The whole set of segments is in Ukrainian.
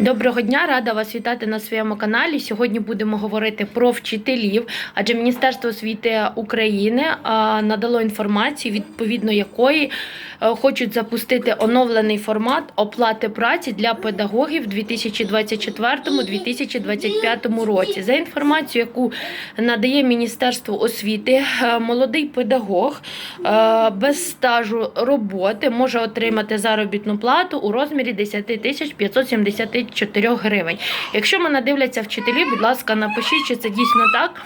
Доброго дня, рада вас вітати на своєму каналі. Сьогодні будемо говорити про вчителів, адже Міністерство освіти України надало інформацію, відповідно якої е, хочуть запустити оновлений формат оплати праці для педагогів у 2024-2025 році. За інформацією, яку надає Міністерство освіти, е, молодий педагог е, без стажу роботи може отримати заробітну плату у розмірі 10 тисяч 574 гривень. Якщо мене дивляться вчителі, будь ласка, напишіть, чи це дійсно так.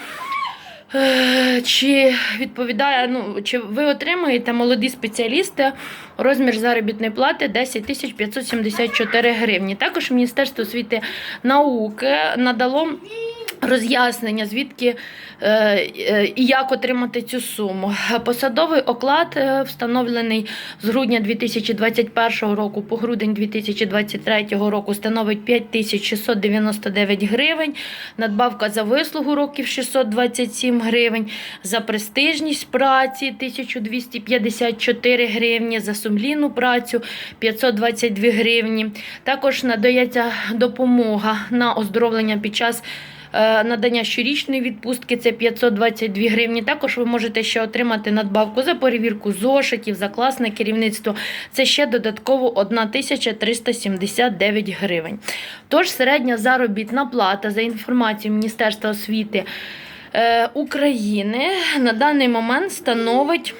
Е, Чи відповідає, ну чи ви отримуєте молоді спеціалісти розмір заробітної плати 10 тисяч 574 гривні? Також Міністерство освіти науки надало роз'яснення, звідки е, е, і як отримати цю суму. Посадовий оклад е, встановлений з грудня 2021 року по грудень 2023 року становить 5699 гривень. Надбавка за вислугу років 627 гривень, за престижність праці 1254 гривні, за сумлінну працю 522 гривні. Також надається допомога на оздоровлення під час надання щорічної відпустки це 522 гривні. Також ви можете ще отримати надбавку за перевірку зошитів, за класне керівництво. Це ще додатково 1379 гривень. Тож середня заробітна плата за інформацією Міністерства освіти е, України на даний момент становить.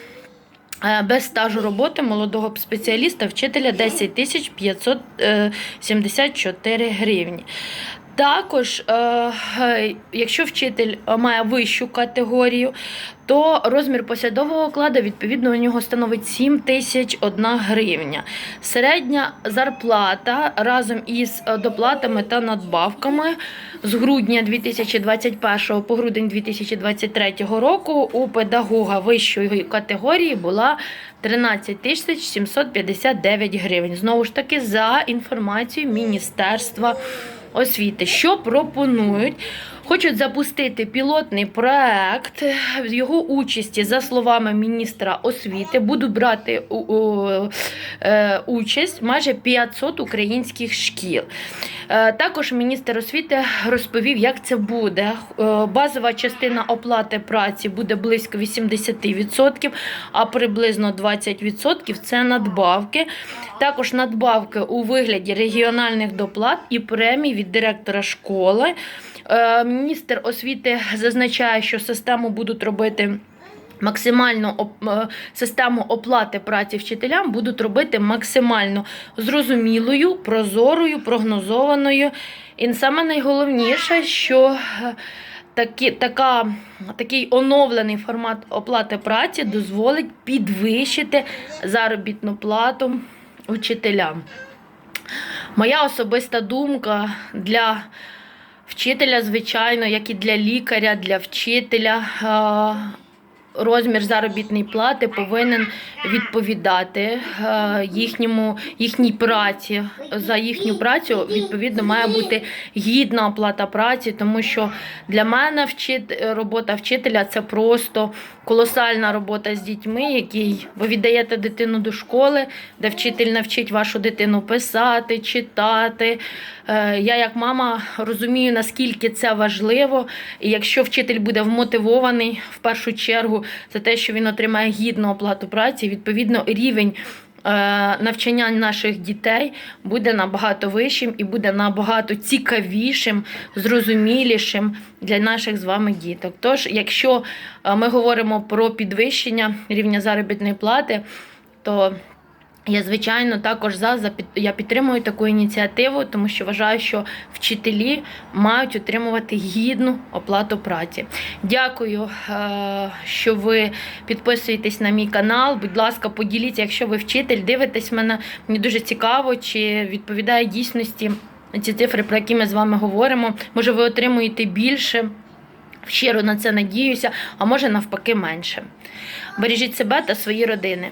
Е, Без стажу роботи молодого спеціаліста вчителя 10 тисяч 574 гривні. Також, е, е, якщо вчитель має вищу категорію, то розмір посадового окладу відповідно у нього становить 7 тисяч 1 гривня. Середня зарплата разом із е, доплатами та надбавками з грудня 2021 по грудень 2023 року у педагога вищої категорії була 13 тисяч 759 гривень. Знову ж таки, за інформацією Міністерства освіти. Що пропонують? Хочуть запустити пілотний проект в його участі, за словами міністра освіти, будуть брати е, участь майже 500 українських шкіл. Е, Також міністр освіти розповів, як це буде. Е, Базова частина оплати праці буде близько 80%, а приблизно 20% це надбавки. Також надбавки у вигляді регіональних доплат і премій від директора школи. Міністр освіти зазначає, що систему будуть робити. Максимально е, систему оплати праці вчителям будуть робити максимально зрозумілою, прозорою, прогнозованою. І саме найголовніше, що е, такі, така, такий оновлений формат оплати праці дозволить підвищити заробітну плату вчителям. Моя особиста думка для вчителя, звичайно, як і для лікаря, для вчителя. Розмір заробітної плати повинен відповідати е, їхньому, їхній праці. За їхню працю відповідно має бути гідна оплата праці, тому що для мене вчит, робота вчителя це просто колосальна робота з дітьми, який ви віддаєте дитину до школи, де вчитель навчить вашу дитину писати, читати. Е, Я, як мама, розумію, наскільки це важливо. І якщо вчитель буде вмотивований в першу чергу за те, що він отримає гідну оплату праці, відповідно, рівень. е, Навчання наших дітей буде набагато вищим і буде набагато цікавішим, зрозумілішим для наших з вами діток. Тож, якщо е, ми говоримо про підвищення рівня заробітної плати, то я, звичайно, також за, за я підтримую таку ініціативу, тому що вважаю, що вчителі мають отримувати гідну оплату праці. Дякую, е, що ви підписуєтесь на мій канал. Будь ласка, поділіться, якщо ви вчитель, дивитесь мене. Мені дуже цікаво, чи відповідає дійсності ці цифри, про які ми з вами говоримо. Може, ви отримуєте більше. Щиро на це надіюся, а може навпаки менше. Бережіть себе та свої родини.